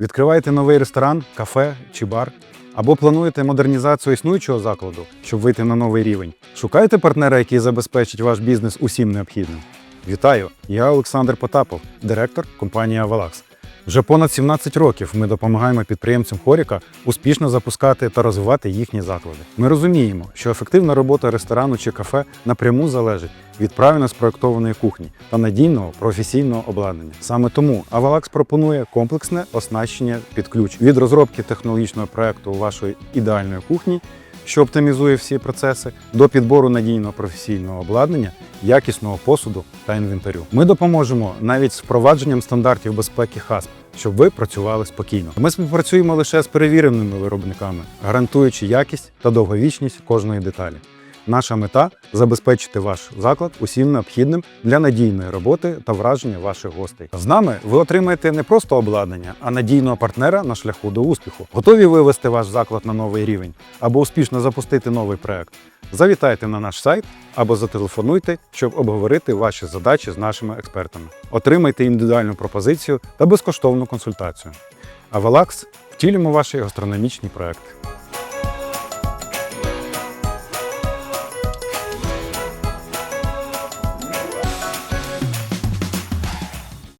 Відкриваєте новий ресторан, кафе чи бар, або плануєте модернізацію існуючого закладу, щоб вийти на новий рівень. Шукаєте партнера, який забезпечить ваш бізнес усім необхідним. Вітаю! Я Олександр Потапов, директор компанії Авалакс. Вже понад 17 років ми допомагаємо підприємцям Хоріка успішно запускати та розвивати їхні заклади. Ми розуміємо, що ефективна робота ресторану чи кафе напряму залежить від правильно спроектованої кухні та надійного професійного обладнання. Саме тому Авалакс пропонує комплексне оснащення під ключ від розробки технологічного проекту вашої ідеальної кухні, що оптимізує всі процеси, до підбору надійного професійного обладнання, якісного посуду та інвентарю. Ми допоможемо навіть з впровадженням стандартів безпеки ХАСП, щоб ви працювали спокійно. Ми співпрацюємо лише з перевіреними виробниками, гарантуючи якість та довговічність кожної деталі. Наша мета забезпечити ваш заклад усім необхідним для надійної роботи та враження ваших гостей. З нами ви отримаєте не просто обладнання, а надійного партнера на шляху до успіху. Готові вивести ваш заклад на новий рівень або успішно запустити новий проект. Завітайте на наш сайт або зателефонуйте, щоб обговорити ваші задачі з нашими експертами. Отримайте індивідуальну пропозицію та безкоштовну консультацію. Авелакс втілюємо ваші гастрономічні проекти.